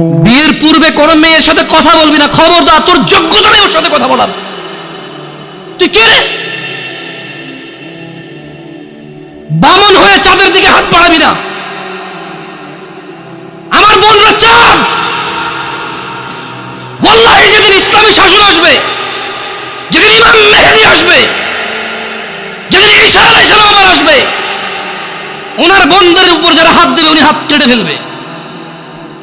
বিয়ের পূর্বে কোন মেয়ের সাথে কথা বলবি না। খবরদার, তোর যোগ্যতা নেই ওর সাথে কথা বলার। তুই কে? বামন হয়ে চাঁদের দিকে হাত বাড়াবি না। আমার বোনরা চাঁদ। ওয়াল্লাহি যেদিন ইসলামী শাসন আসবে। যেদিন ইমাম মেহেদি আসবে, যেদিন সালাম আবার আসবে, ওনার বন্ধের উপর যারা হাত দেবে, উনি হাত কেটে ফেলবে।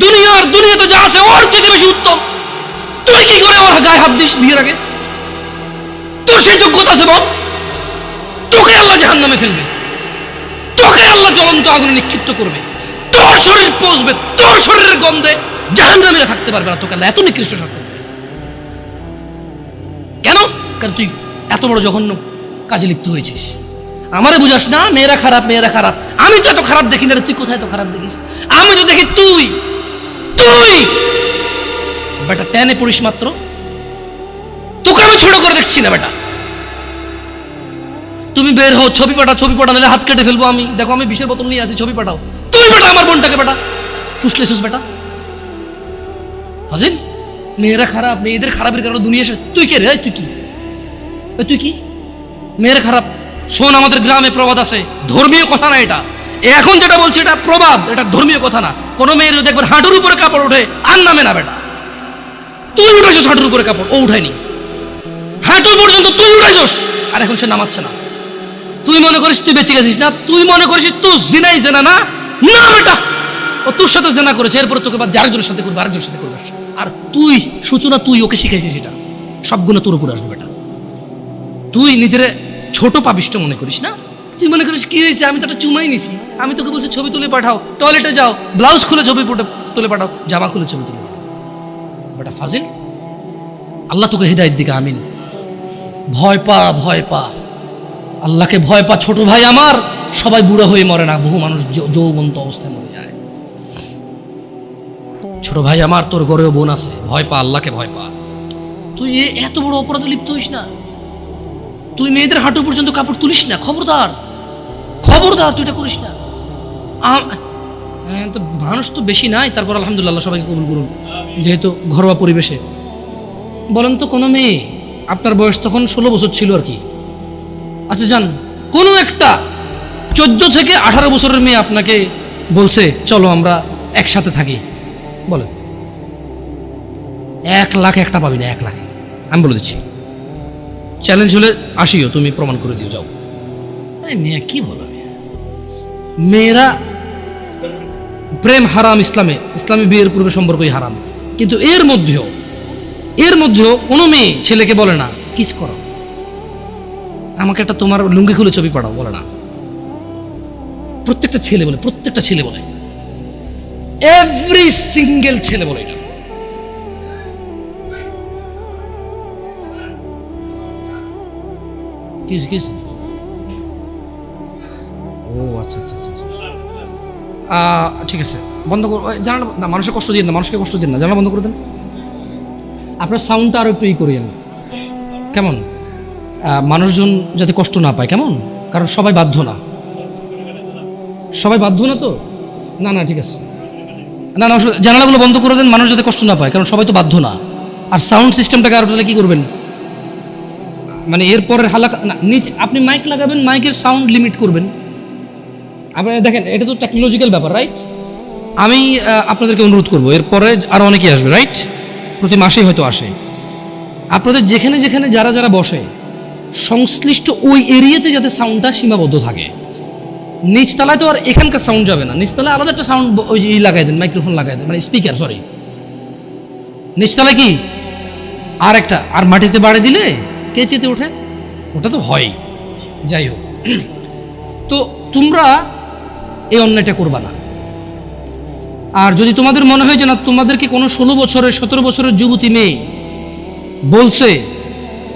দুনিয়ার দুনিয়াতে যা আছে, ওর চেয়ে বেশি উত্তম? তুই কি করে ওর গায়ে হাত দিস বিয়ের আগে? তোর সেই যোগ্যতা আছে, বল। তোকে আল্লাহ জাহান নামে ফেলবে। তোকে আল্লাহ জ্বলন্ত আগুনে নিক্ষিপ্ত করবে। তোর শরীর পচবে, তোর শরীরের গন্ধে জাহান নামে থাকতে পারবে না। তোকে আল্লাহ এত নিকৃষ্ট শাস্তি দেবে। কেন? কারণ তুই এত বড় জঘন্য কাজে লিপ্ত হয়েছিস। আমারে বুঝাস না, মেয়েরা খারাপ মেয়েরা খারাপ। আমি তো এত খারাপ দেখি না তুই কোথায় তো খারাপ দেখিস? আমি তো দেখি তুই তুই! বেটা, টেনে পড়িস মাত্র। তোকে আমি ছোট করে দেখছি না, বেটা। তুমি বের হও, ছবি পাঠাও ছবি পাঠাও, নাহলে হাত কেটে ফেলব আমি। দেখো, আমি বিষের বোতল নিয়ে আসি, ছবি পাঠাও। তুমি বেটা আমার বোনটাকে, বেটা। ফুসলে সুস বেটা। ফাজিল, মেয়েরা খারাপ, মেয়েদের খারাপের কারণে দুনিয়া তুই কে রে? তুই কি? তুই কি? মেয়েরা খারাপ। শোন, আমাদের গ্রামে প্রবাদ আছে। ধর্মীয় কথা না এটা। এখন যেটা বলছি, এটা প্রবাদ, এটা ধর্মীয় কথা না। কোনো মেয়ের যদি একবার হাঁটুর উপরে কাপড় ওঠে, আর নামে না বেটা। তুই উঠেছিস হাঁটুর উপরে কাপড়, ও উঠায়নি। হাঁটু পর্যন্ত তুই উঠাইছস, আর এখন সে নামাচ্ছে না। তুই মনে করিস তুই বেঁচে গেছিস না? তুই মনে করিস তুই জিনাই জেনা না? না বেটা! ও তোর সাথে জেনা করেছে, এরপরে তোকে দিয়ে আরেকজনের সাথে করবে, আরেকজনের সাথে করবে। আর তুই, সূচনা, তুই ওকে শিখাইছিস এটা। সবগুলো তোর উপরে আসবে বেটা। তুই নিজের ছোট পাপিষ্ট মনে করিস না? তুই মনে করিস কি হয়েছে? আমি তো একটা চুমাই নিছি। আমি তোকে বলছি ছবি তুলে পাঠাও টয়লেটে যাও ব্লাউজ খুলে ছবি তুলে পাঠাও, জামা খুলে ছবি তুলে বেটা ফাজিল, আল্লাহ তোকে হৃদায়ত দিকে, আমিন। ভয় পা ভয় পা। আল্লাহকে ভয় পা, ছোট ভাই আমার, সবাই বুড়ো হয়ে মরে না, বহু মানুষ যৌবন্ত অবস্থায় মরে যায়। ছোট ভাই আমার, তোর গড়েও বোন আছে, ভয় পা, আল্লাহকে ভয় পা। তুই এত বড় অপরাধে লিপ্ত হইস না। তুই মেয়েদের হাঁটু পর্যন্ত কাপড় তুলিস না, খবরদার। খবরদার তুই এটা করিস না। হ্যাঁ, তো মানুষ তো বেশি নাই তারপর আলহামদুলিল্লাহ সবাইকে কবুল করুন যেহেতু ঘরোয়া পরিবেশে। বলেন তো কোনো মেয়ে আপনার বয়স তখন ষোলো বছর ছিল আর কি। আচ্ছা যান কোনো একটা চোদ্দ থেকে আঠারো বছরের মেয়ে আপনাকে বলছে চলো আমরা একসাথে থাকি। বলেন। এক লাখ একটা পাবি না এক লাখ। আমি বলে দিচ্ছি। চ্যালেঞ্জ হলে আসিও তুমি প্রমাণ করে দিও যাও। মেয়ে কি বলো? মেয়েরা প্রেম হারাম ইসলামে ইসলামী বিয়ের পূর্বে সম্পর্কই হারাম। কিন্তু এর মধ্যেও এর মধ্যেও কোনো মেয়ে ছেলেকে বলে না কিস করো। আমাকে একটা তোমার লুঙ্গি খুলে ছবি পাঠাও বলে না। প্রত্যেকটা ছেলে বলে প্রত্যেকটা ছেলে বলে। এভরি সিঙ্গেল ছেলে বলে এটা। কি হয়েছে, ও আচ্ছা আচ্ছা। ঠিক আছে, বন্ধ কর জানালা না, মানুষের কষ্ট দিন না, মানুষকে কষ্ট দিন না জানা বন্ধ করে দেন। আপনার সাউন্ডটা আরও একটু ই করিয়েন কেমন? মানুষজন যাতে কষ্ট না পায়, কেমন? কারণ সবাই বাধ্য না। সবাই বাধ্য না তো? না না, ঠিক আছে। না না জানালাগুলো বন্ধ করে দেন, মানুষ যাতে কষ্ট না পায়, কারণ সবাই তো বাধ্য না। আর সাউন্ড সিস্টেমটাকে আরও তাহলে কি করবেন? মানে এরপরের হালাকা না, নিচে আপনি মাইক লাগাবেন মাইকের সাউন্ড লিমিট করবেন। আপনি দেখেন, এটা তো টেকনোলজিক্যাল ব্যাপার রাইট আমি আপনাদেরকে অনুরোধ করব, এরপরে আরও অনেকেই আসবে রাইট প্রতি মাসেই হয়তো আসে। আপনাদের যেখানে যেখানে যারা যারা বসে, সংশ্লিষ্ট ওই এরিয়াতে যাতে সাউন্ডটা সীমাবদ্ধ থাকে। নিচতলায় তো আর এখানকার সাউন্ড যাবে না। নিচতলায় আলাদা একটা সাউন্ড ওই যে লাগাই দেন মাইক্রোফোন লাগাই দেন মানে স্পিকার সরি নিচতলায় কি? আর একটা, আর মাটিতে বাড়ি দিলে কে চেতে ওঠে? ওটা তো হয়। যাই হোক। তো তোমরা এই অন্যায়টা করবা না। আর যদি তোমাদের মনে হয় যে না তোমাদেরকে কোনো ষোলো বছরের, সতেরো বছরের যুবতী মেয়ে বলছে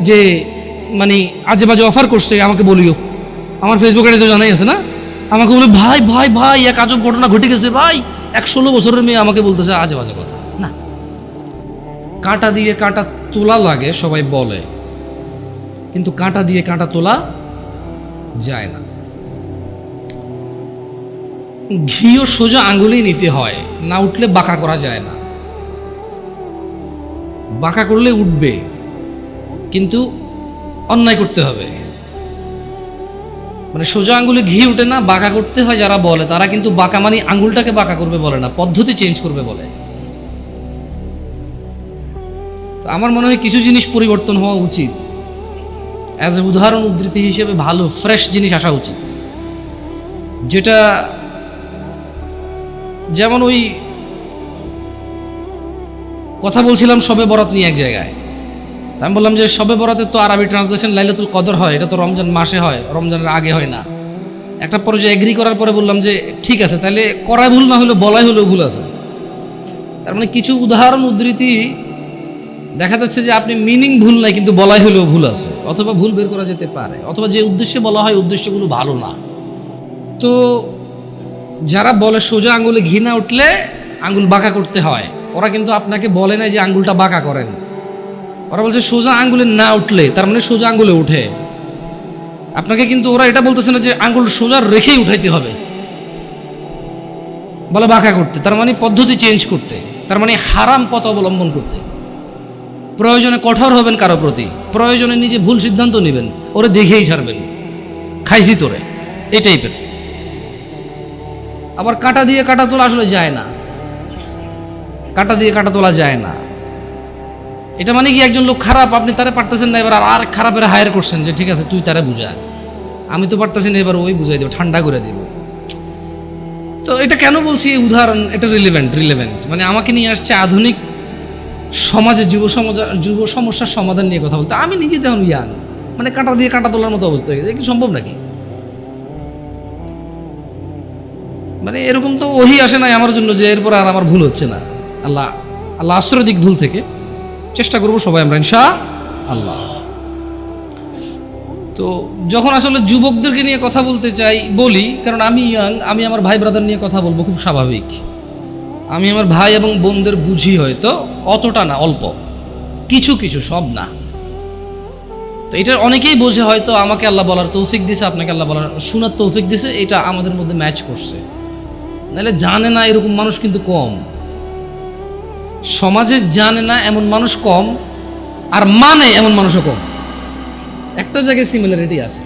যে মানে আজে বাজে অফার করছে, আমাকে বলিও। আমার ফেসবুকে তো জানাই আছে না? আমাকে বলে, ভাই ভাই ভাই, এক আজব ঘটনা ঘটে গেছে, ভাই। এক ষোলো বছরের মেয়ে আমাকে বলতেছে আজে বাজে কথা। না। কাঁটা দিয়ে কাঁটা তোলা লাগে, সবাই বলে। কিন্তু কাঁটা দিয়ে কাঁটা তোলা যায় না। ঘিও সোজা আঙ্গুলেই নিতে হয়, না উঠলে বাঁকা করা যায় না। বাঁকা করলে উঠবে, কিন্তু অন্যায় করতে হবে। মানে সোজা আঙ্গুলে ঘি উঠে না, বাঁকা করতে হয় যারা বলে, তারা কিন্তু বাঁকা মানে আঙ্গুলটাকে বাঁকা করবে বলে না, পদ্ধতি চেঞ্জ করবে বলে। আমার মনে হয় কিছু জিনিস পরিবর্তন হওয়া উচিত। অ্যাজ এ উদাহরণ, উদ্ধৃতি হিসেবে ভালো ফ্রেশ জিনিস আসা উচিত। যেটা যেমন ওই কথা বলছিলাম সবে বরাত নিয়ে এক জায়গায়। আমি বললাম যে সবে বরাতে তো আরবি ট্রান্সলেশন লাইলাতুল কদর হয়, এটা তো রমজান মাসে হয়, রমজানের আগে হয় না। একটা পর্যায়ে এগ্রি করার পরে বললাম যে ঠিক আছে, তাহলে করাই ভুল না হলে বলাই হলেও ভুল আছে। তার মানে কিছু উদাহরণ, উদ্ধৃতি দেখা যাচ্ছে যে আপনি মিনিং ভুল নাই, কিন্তু বলাই হলেও ভুল আছে, অথবা ভুল বের করা যেতে পারে, অথবা যে উদ্দেশ্যে বলা হয় উদ্দেশ্যগুলো ভালো না। তো যারা বলে সোজা আঙ্গুলে ঘি না উঠলে আঙ্গুল বাঁকা করতে হয়, ওরা কিন্তু আপনাকে বলে না যে আঙ্গুলটা বাঁকা করেন। ওরা বলছে সোজা আঙ্গুলে না উঠলে, তার মানে সোজা আঙ্গুলে উঠে। আপনাকে কিন্তু ওরা এটা বলতেছে না যে আঙ্গুল সোজা রেখেই উঠাইতে হবে। বলে বাঁকা করতে, তার মানে পদ্ধতি চেঞ্জ করতে, তার মানে হারাম পথ অবলম্বন করতে। প্রয়োজনে কঠোর হবেন কারও প্রতি, প্রয়োজনে নিজে ভুল সিদ্ধান্ত নেবেন, ওরে দেখেই ছাড়বেন। খাইছি তোরে, এই টাইপের আবার কাটা দিয়ে কাটা তোলা আসলে যায় না। কাটা দিয়ে কাটা তোলা যায় না। এটা মানে কি একজন লোক খারাপ, আপনি তারে পারতেছেন না, এবার আর খারাপের হায়ার করছেন যে, ঠিক আছে, তুই তারে বুঝা। আমি তো পারতেছি না, এবার ওই বুঝাই দেবো, ঠান্ডা করে দিব। তো এটা কেন বলছি উদাহরণ? এটা রিলেভেন্ট রিলেভেন্ট মানে আমাকে নিয়ে আসছে আধুনিক সমাজে যুব সমাজ, যুব সমস্যার সমাধান নিয়ে কথা বলতে। আমি নিজে তেমন ইয়ান মানে কাঁটা দিয়ে কাঁটা তোলার মতো অবস্থা হয়ে গেছে। কি সম্ভব নাকি? মানে এরকম তো ওহি আসে নাই আমার জন্য যে এরপর আর আমার ভুল হচ্ছে না। আল্লাহ আল্লাহ আশ্রয় দিক ভুল থেকে। চেষ্টা করব সবাই আমরা ইনশা আল্লাহ তো যখন আসলে যুবকদেরকে নিয়ে কথা বলতে চাই, বলি, কারণ আমি ইয়াং আমি আমার ভাই ব্রাদার নিয়ে কথা বলব, খুব স্বাভাবিক। আমি আমার ভাই এবং বোনদের বুঝি হয়তো অতটা না, অল্প। কিছু কিছু, সব না। তো এটা অনেকেই বোঝে হয়তো আমাকে আল্লাহ বলার তৌফিক দিছে, আপনাকে আল্লাহ বলার, শোনার তৌফিক দিছে, এটা আমাদের মধ্যে ম্যাচ করছে। নাহলে জানে না এরকম মানুষ কিন্তু কম। সমাজে জানে না এমন মানুষ কম আর মানে এমন মানুষও কম। একটা জায়গায় সিমিলারিটি আছে।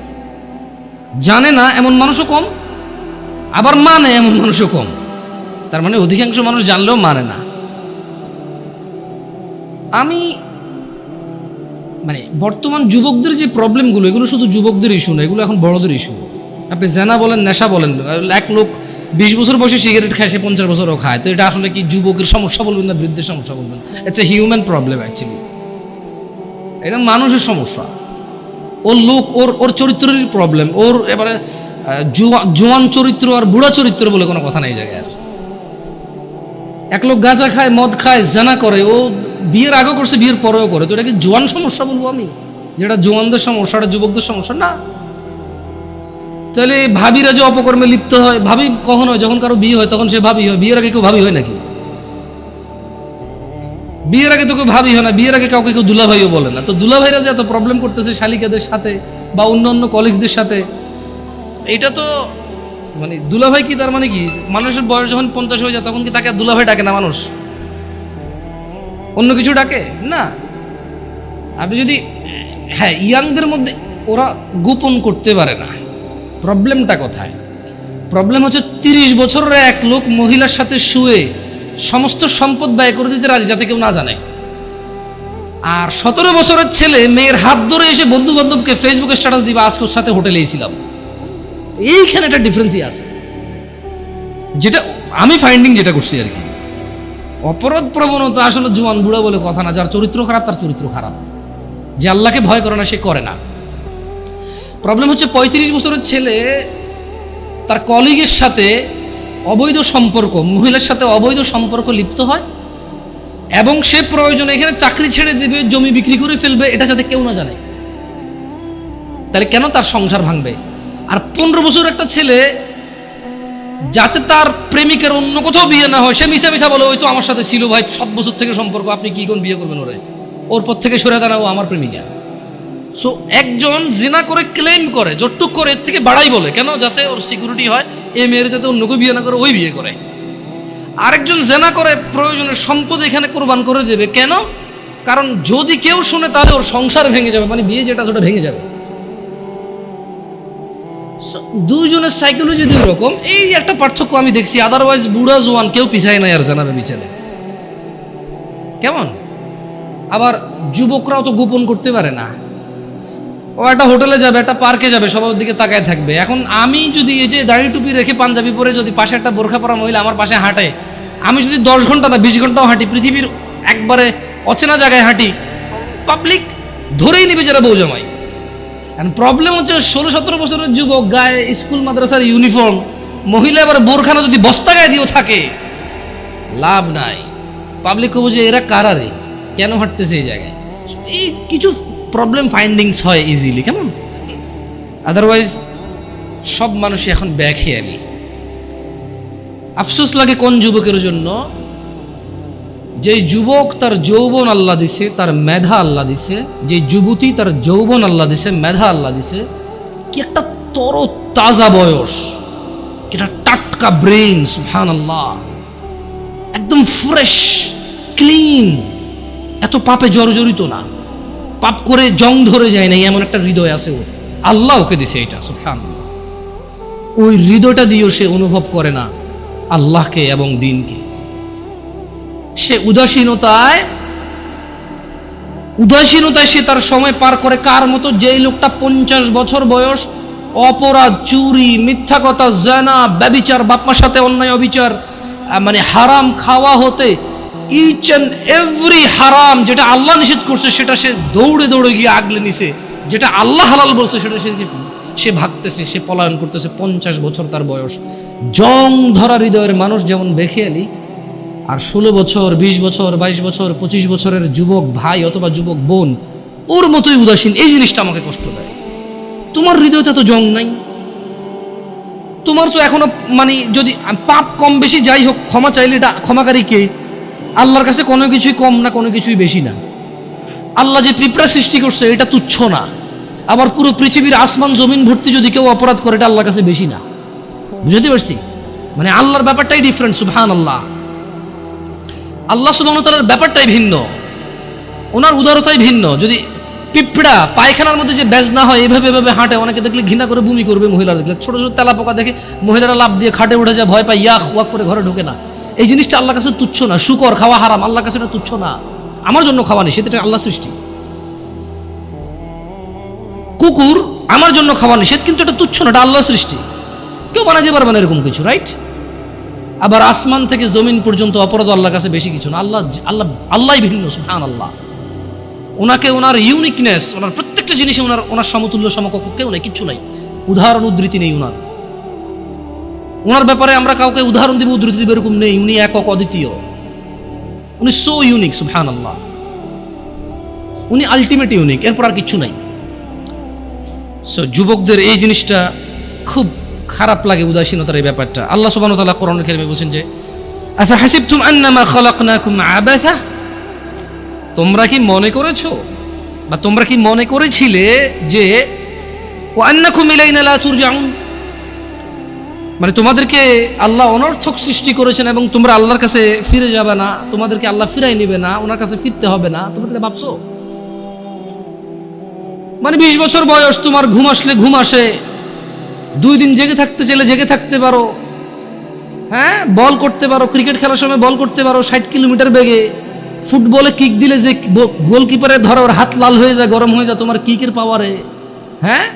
জানে না এমন মানুষও কম, আবার মানে এমন মানুষও কম। তার মানে অধিকাংশ মানুষ জানলেও মানে না। আমি মানে বর্তমান যুবকদের যে প্রবলেমগুলো এগুলো শুধু যুবকদের ইস্যু না, এগুলো এখন বড়দের ইস্যু আপনি জেনা বলেন, নেশা বলেন, এক লোক বিশ বছর বয়সে সিগারেট খায়, সে পঞ্চাশ বছরও খায়। তো এটা আসলে কি যুবকের সমস্যা বলবেন না বৃদ্ধের সমস্যা বলবেন? It's a human problem actually এটা মানুষের সমস্যা। ওর লোক, ওর ওর চরিত্রেরই প্রবলেম ওর এবারে জোয়ান চরিত্র আর বুড়া চরিত্র বলে কোনো কথা নেই জায়গায় আর। এক লোক গাঁজা খায়, মদ খায়, জানা করে, ও বিয়ের আগেও করছে, বিয়ের পরেও করে। তো এটা কি জোয়ান সমস্যা বলব আমি? যেটা জোয়ানদের সমস্যা, এটা যুবকদের সমস্যা? না। তাহলে ভাবিরা যে অপকর্মে লিপ্ত হয়, ভাবি কখন হয়? যখন কারও বিয়ে হয়, তখন সে ভাবি হয়। বিয়ের আগে কেউ ভাবি হয় নাকি? বিয়ের আগে তো কেউ ভাবি হয় না। বিয়ের আগে কাউকে কেউ দুলাভাইও বলে না। তো দুলাভাইরা যে এত প্রবলেম করতেছে শালিকাদের সাথে বা অন্য অন্য কলিগসদের সাথে, এটা তো মানে দুলাভাই কি তার মানে কি? মানুষের বয়স যখন পঞ্চাশ হয়ে যায়, তখন কি তাকে দুলাভাই ডাকে না মানুষ? অন্য কিছু ডাকে? না। আপনি যদি হ্যাঁ ইয়াংদের মধ্যে ওরা গোপন করতে পারে না। প্রবলেমটা কোথায়? প্রবলেম হচ্ছে তিরিশ বছরের এক লোক মহিলার সাথে শুয়ে সমস্ত সম্পদ ব্যয় করে দিতে রাজি যাতে কেউ না জানে। আর সতেরো বছরের ছেলে মেয়ের হাত ধরে এসে বন্ধু বান্ধবকে ফেসবুকে স্ট্যাটাস দিবা, আজকে ওর সাথে হোটেলে ছিলাম। এইখানে একটা ডিফারেন্সই আছে। যেটা আমি ফাইন্ডিং যেটা করছি আর কি। অপরাধ প্রবণতা আসলে জুয়ান বুড়া বলে কথা না, যার চরিত্র খারাপ তার চরিত্র খারাপ। যে আল্লাহকে ভয় করে না, সে করে না। প্রবলেম হচ্ছে পঁয়ত্রিশ বছরের ছেলে, তার কলিগের সাথে অবৈধ সম্পর্ক, মহিলার সাথে অবৈধ সম্পর্ক লিপ্ত হয়, এবং সে প্রয়োজনে এখানে চাকরি ছেড়ে দেবে, জমি বিক্রি করে ফেলবে, এটা যাতে কেউ না জানে। তাহলে কেন তার সংসার ভাঙবে? আর পনেরো বছর একটা ছেলে, যাতে তার প্রেমিকের অন্য কোথাও বিয়ে না হয়, সে মিশা মিশা বলে, ওই তো আমার সাথে ছিল ভাই, সাত বছর থেকে সম্পর্ক, আপনি কি কোন বিয়ে করবেন ওরে? ওর পর থেকে সরে দাঁড়াও আমার প্রেমিকা। সো একজন জিনা করে ক্লেম করে যতটুক করে এর থেকে বাড়াই বলে। কেন? যাতে ওর সিকিউরিটি হয় এ মেয়ের যাতে অন্য কেউ বিয়ে না করে ওই বিয়ে করে। আরেকজন জেনা করে প্রয়োজনের সম্পদ এখানে কোরবান করে দেবে। কেন? কারণ যদি কেউ শুনে তাহলে ওর সংসার ভেঙে যাবে। মানে বিয়ে যেটা সেটা ভেঙে যাবে। So, দুইজনের সাইকোলজি দুই রকম। এই একটা পার্থক্য আমি দেখছি আদারওয়াইজ বুড়া জোয়ান কেউ পিছায় নাই আর জানাবে বিচারে। কেমন? আবার যুবকরাও তো গোপন করতে পারে না। ও একটা হোটেলে যাবে, একটা পার্কে যাবে, সবার দিকে তাকায় থাকবে। এখন আমি যদি এই যে দাড়ি টুপি রেখে পাঞ্জাবি পরে যদি পাশে একটা বোরখা পরা মহিলা আমার পাশে হাঁটে, আমি যদি দশ ঘণ্টা না, বিশ ঘন্টাও হাঁটি, পৃথিবীর একবারে অচেনা জায়গায় হাঁটি পাবলিক ধরেই নিবে যারা বউ জামাই। এখন প্রবলেম হচ্ছে ষোলো, সতেরো বছরের যুবক গায়ে স্কুল, মাদ্রাসার ইউনিফর্ম মহিলা এবার বোরখানা যদি বস্তা গায়ে দিয়েও থাকে, লাভ নাই। পাবলিক বুঝে এরা কারারে কেন হাঁটতেছে এই জায়গায়? এই কিছু প্রবলেম ফাইন্ডিংস হয় ইজিলি কেমন? আদারওয়াইজ সব মানুষই এখন ব্যাখেয়ালি আফসোস লাগে কোন যুবকের জন্য? যে যুবক তার যৌবন আল্লাহ দিছে, তার মেধা আল্লাহ দিছে যে যুবতী তার যৌবন আল্লাহ দিছে, মেধা আল্লাহ দিছে, কি একটা তর তাজা বয়স, কি একটা টাটকা ব্রেন সুহান আল্লাহ একদম ফ্রেশ ক্লিন এত পাপে জর্জরিত না। পাপ করে জং ধরে যায় না এমন একটা হৃদয় আছে ওর। আল্লাহ ওকে দিছে এটা সুফান ওই হৃদয়টা দিয়েও সে অনুভব করে না আল্লাহকে এবং দিনকে। সে উদাসীনতায় উদাসীনতায় সে তার সময় পার করে কার মতো? যেই লোকটা পঞ্চাশ বছর বয়স, অপরাধ, চুরি, মিথ্যা কথা, জানা, ব্যবিচার, বাপমার সাথে অন্যায়, অবিচার মানে হারাম খাওয়া হতে ইচ অ্যান্ড এভরি হারাম যেটা আল্লাহ নিষেধ করছে, সেটা সে দৌড়ে দৌড়ে গিয়ে আগলে নিছে। যেটা আল্লাহ হালাল বলছে, সেটা সে সে ভাগতেছে, সে পলায়ন করতেছে পঞ্চাশ বছর তার বয়স। জং ধরা হৃদয়ের মানুষ যেমন বেখেয়ালি, আর ষোলো বছর, বিশ বছর, বাইশ বছর, পঁচিশ বছরের যুবক ভাই অথবা যুবক বোন, ওর মতোই উদাসীন, এই জিনিসটা আমাকে কষ্ট দেয়। তোমার হৃদয়তে তো জং নাই। তোমার তো এখনও মানে যদি পাপ কম বেশি যাই হোক, ক্ষমা চাইলে এটা ক্ষমাকারী কে? আল্লাহর কাছে কোনো কিছুই কম না, কোনো কিছুই বেশি না। আল্লাহ যে পিঁপড়া সৃষ্টি করছে, এটা তুচ্ছ না। আবার পুরো পৃথিবীর আসমান, জমিন ভর্তি যদি কেউ অপরাধ করে, এটা আল্লাহর কাছে বেশি না। বুঝতে পারছি? মানে আল্লাহর ব্যাপারটাই ডিফারেন্ট সুবহান আল্লাহ আল্লাহ সুবাহতালার ব্যাপারটাই ভিন্ন। ওনার উদারতাই ভিন্ন। যদি পিঁপড়া পায়খানার মধ্যে যে ব্যাজ না হয়, এভাবে এভাবে হাঁটে, অনেকে দেখলে ঘৃণা করে বমি করবে মহিলারা। দেখলে ছোট ছোট তেলা পোকা দেখে মহিলারা লাভ দিয়ে খাটে উঠে যায়, ভয় পায় ইয়াক ওয়াক করে ঘরে ঢোকে না। এই জিনিসটা আল্লাহর কাছে তুচ্ছ না। শুকর, খাওয়া হারাম, আল্লাহর কাছে এটা তুচ্ছ না। আমার জন্য খাওয়া নেই, সেটা আল্লাহ সৃষ্টি। কুকুর আমার জন্য খাওয়া নেই নিষেধ কিন্তু এটা তুচ্ছ না, এটা আল্লাহ সৃষ্টি। কেউ বানাতে পারবে না এরকম কিছু রাইট আবার আসমান থেকে জমিন পর্যন্ত অপরাধ আল্লাহর কাছে বেশি কিছু না। আল্লাহ আল্লাহ আল্লাহ ভিন্ন সুহান আল্লাহ ওনাকে ওনার ইউনিকনেস ওনার প্রত্যেকটা জিনিসে ওনার ওনার সমতুল্য, সমকক্ষ কেউ নেই, কিচ্ছু নাই। উদাহরণ, উদ্ধৃতি নেই ওনার। ওনার ব্যাপারে আমরা কাউকে উদাহরণ দিব, উদ্ধৃতি দিব এরকম নেই। উনি একক অদ্বিতীয়। উনি সো ইউনিক সুবহান আল্লাহ উনি আলটিমেট ইউনিক এরপর আর কিচ্ছু নাই। সো যুবকদের এই জিনিসটা খুব খারাপ লাগে, উদাসীনতার এই ব্যাপারটা। আল্লাহ ওয়া তাআলা কোরআনুল কারীমে বলছেন যে আফা হাসিবতুম আন্নামা খালাকনাকুম আবাথা তোমরা কি মনে করেছ, বা তোমরা কি মনে করেছিলে যে ও আন্নাকুম ইলাইনা লা তুরজাউন? মানে তোমাদেরকে আল্লাহ অনর্থক সৃষ্টি করেছেন এবং তোমরা আল্লাহর কাছে ফিরে যাবে না, তোমাদেরকে আল্লাহ ফিরাই নিবে না, ওনার কাছে ফিরতে হবে না। তোমরা ভাবছ? মানে বিশ বছর বয়স, তোমার ঘুম আসলে ঘুম আসে। দুই দিন জেগে থাকতে চাইলে জেগে থাকতে পারো। হ্যাঁ বল করতে পারো, ক্রিকেট খেলার সময় বল করতে পারো, ষাট কিলোমিটার বেগে। ফুটবলে কিক দিলে যে গোলকিপারে ধরো ওর হাত লাল হয়ে যায়, গরম হয়ে যায়, তোমার কিকের পাওয়ারে হ্যাঁ?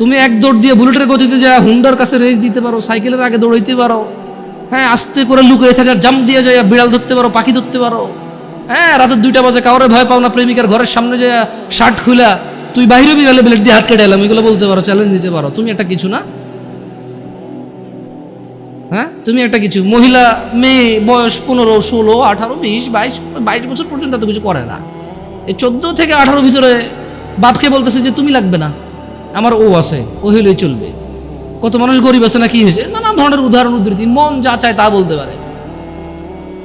তুমি এক দৌড় দিয়ে বুলেটের গতিতে যা হুন্ডার কাছে রেস দিতে পারো, সাইকেলের আগে দৌড়াইতে পারো হ্যাঁ আস্তে করে লুকিয়ে থাকা জাম্প দিয়ে যায় বিড়াল ধরতে পারো, পাখি ধরতে পারো হ্যাঁ রাতের দুইটা বাজে, কাউরে ভয় পাও না, প্রেমিকার ঘরের সামনে যে শার্ট খুলা, তুই বাইরে বিড়ালে ব্লেড দিয়ে হাত কেটে এলাম, এগুলো বলতে পারো চ্যালেঞ্জ দিতে পারো, তুমি একটা কিছু না? হ্যাঁ তুমি একটা কিছু, মহিলা, মেয়ে, বয়স পনেরো, ষোলো, আঠারো, বিশ, বাইশ বাইশ বছর পর্যন্ত এত কিছু করে না। এই চোদ্দ থেকে আঠারো ভিতরে বাপকে বলতেছে যে তুমি লাগবে না। আমার ও আছে, ও হইলেই চলবে। কত মানুষ গরিব আছে না কি হয়েছে? নানা ধরনের উদাহরণ, উদ্ধৃতি, মন যা চায় তা বলতে পারে।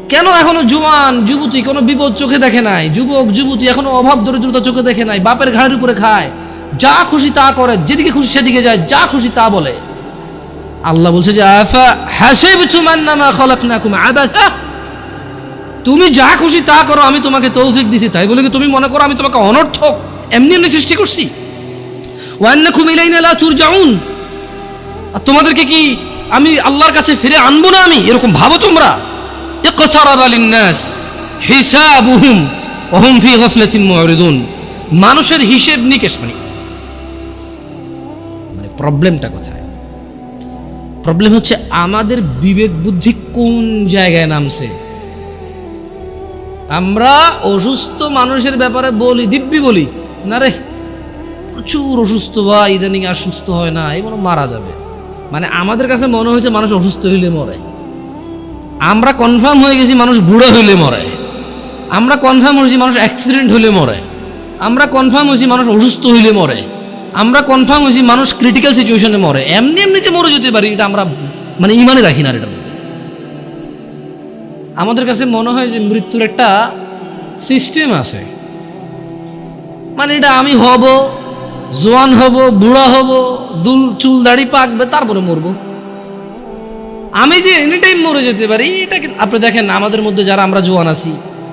কেন এখনও জুয়ান যুবতী কোনো বিপদ চোখে দেখে নাই? যুবক, যুবতী এখনও অভাব, দরিদ্রতা চোখে দেখে নাই, বাপের ঘাড়ের উপরে খায়। যা খুশি তা করে, যেদিকে খুশি সেদিকে যায়, যা খুশি তা বলে। আল্লাহ বলছে যে, আফা হাসিবতুম আন্নামা খালাকনাকুম আবাসা। তুমি যা খুশি তা করো, আমি তোমাকে তৌফিক দিছি। তাই বলে কি তুমি মনে করো আমি তোমাকে অনর্থক এমনি এমনি সৃষ্টি করছি? ওয়ান্নাকুম ইলাইনা লা তুরজাউন। আর তোমাদেরকে কি আমি আল্লাহর কাছে ফিরে আনব না আমি? এরকম ভাবো তোমরা। ইকতারাবা লিন্নাস হিসাবুহুম ওহুম ফি গাফলাতিন মুরিদুন মানুষের হিসেব নিকেশ মানে মানে প্রবলেমটা কোথায়? প্রবলেম হচ্ছে আমাদের বিবেক বুদ্ধি কোন জায়গায় নামছে? আমরা অসুস্থ মানুষের ব্যাপারে বলি, দিব্যি বলি, না রে? প্রচুর অসুস্থ, বা ইদানিং আর সুস্থ হয় না, এই মনে মারা যাবে। মানে আমাদের কাছে মনে হয়েছে মানুষ অসুস্থ হইলে মরে। আমরা কনফার্ম হয়ে গেছি মানুষ বুড়ো হইলে মরে। আমরা কনফার্ম হয়েছি মানুষ অ্যাক্সিডেন্ট হইলে মরে। আমরা কনফার্ম হয়েছি মানুষ অসুস্থ হইলে মরে। আমরা কনফার্ম হয়েছি মানুষ ক্রিটিক্যাল সিচুয়েশনে মরে। এমনি এমনি যে মরে যেতে পারি, এটা আমরা মানে ইমানে রাখি না এটা আমাদের কাছে মনে হয় যে মৃত্যুর একটা সিস্টেম আছে। মানে এটা আমি হব জোয়ান হব, বুড়া হব, দুল, চুল, দাড়ি পাকবে, তারপরে মরবো। আমি যে এনি টাইম মরে যেতে পারি, এটা আপনি দেখেন, আমাদের মধ্যে যারা আমরা জোয়ান আছি,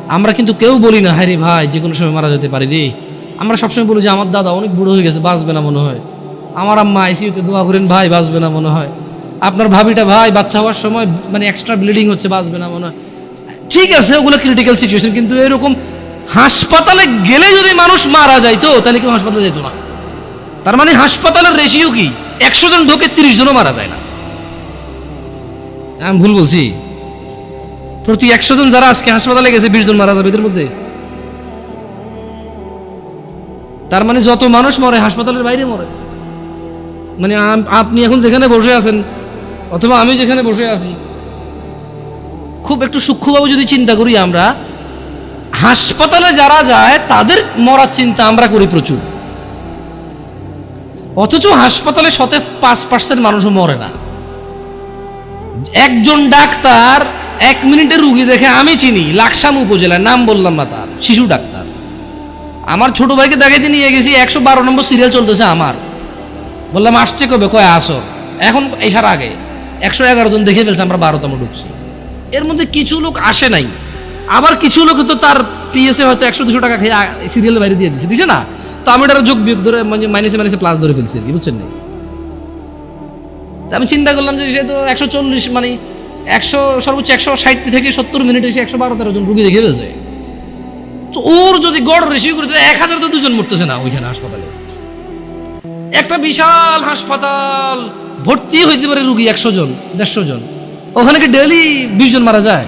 আমরা কিন্তু কেউ বলি না হ্যাঁ রে ভাই, যে কোনো সময় মারা যেতে পারি রে। আমরা সবসময় বলি যে, আমার দাদা অনেক বুড়ো হয়ে গেছে, বাঁচবে না মনে হয়। আমার আম্মা আইসিউতে দোয়া করেন, ভাই, বাঁচবে না মনে হয়। আপনার ভাবিটা, ভাই, বাচ্চা হওয়ার সময় মানে এক্সট্রা ব্লিডিং হচ্ছে, বাঁচবে না মনে হয়। ঠিক আছে, ওগুলো ক্রিটিক্যাল সিচুয়েশন কিন্তু এরকম হাসপাতালে গেলে যদি মানুষ মারা যাইতো, তাহলে কেউ হাসপাতালে যেত না। তার মানে হাসপাতালের রেশিও কি? একশো জন ঢোকে তিরিশ জনও মারা যায় না। আমি ভুল বলছি? প্রতি একশো জন যারা আজকে হাসপাতালে গেছে, বিশ জন মারা যাবে এদের মধ্যে? তার মানে যত মানুষ মরে, হাসপাতালের বাইরে মরে। মানে আপনি এখন যেখানে বসে আছেন, অথবা আমি যেখানে বসে আছি, খুব একটু সূক্ষ্মভাবে যদি চিন্তা করি আমরা, হাসপাতালে যারা যায়, তাদের মরার চিন্তা আমরা করি প্রচুর। অথচ হাসপাতালে শতে পাঁচ পার্সেন্ট মানুষও মরে না। একজন ডাক্তার এক মিনিটের রুগী দেখে আমি চিনি, লাকসাম উপজেলার, নাম বললাম না তার, শিশু ডাক্তার। আমার ছোট ভাইকে দেখাইতে নিয়ে গেছি, একশো বারো নম্বর সিরিয়াল চলতেছে আমার। বললাম, আসছে কবে? কয়, আসো। এখন এসার আগে, একশো এগারো জন দেখে ফেলছে, আমরা বারোতম ঢুকছি। এর মধ্যে কিছু লোক আসে নাই। আবার কিছু লোক তো তার পিএসএ হয়তো একশো দুশো টাকা খেয়ে সিরিয়ালের বাইরে দিয়ে দিচ্ছে দিছে না? তো আমি ওটা যোগ বিয়োগ ধরে মানে মাইনাসে মাইনাসে প্লাস ধরে ফেলছি আর কি, বুঝছেন না আমি চিন্তা করলাম যে সে তো একশো চল্লিশ মানে একশো, সর্বোচ্চ একশো ষাট থেকে সত্তর মিনিটে সে একশো বারো, তেরো জন রুগী দেখে ফেলছে। তো ওর যদি গড় রেশিও করে এক হাজার তো দুজন মরতেছে না ওইখানে হাসপাতালে। একটা বিশাল হাসপাতাল, ভর্তি হইতে পারে রুগী একশো জন, দেড়শো জন। ওখানে কি ডেলি বিশ জন মারা যায়?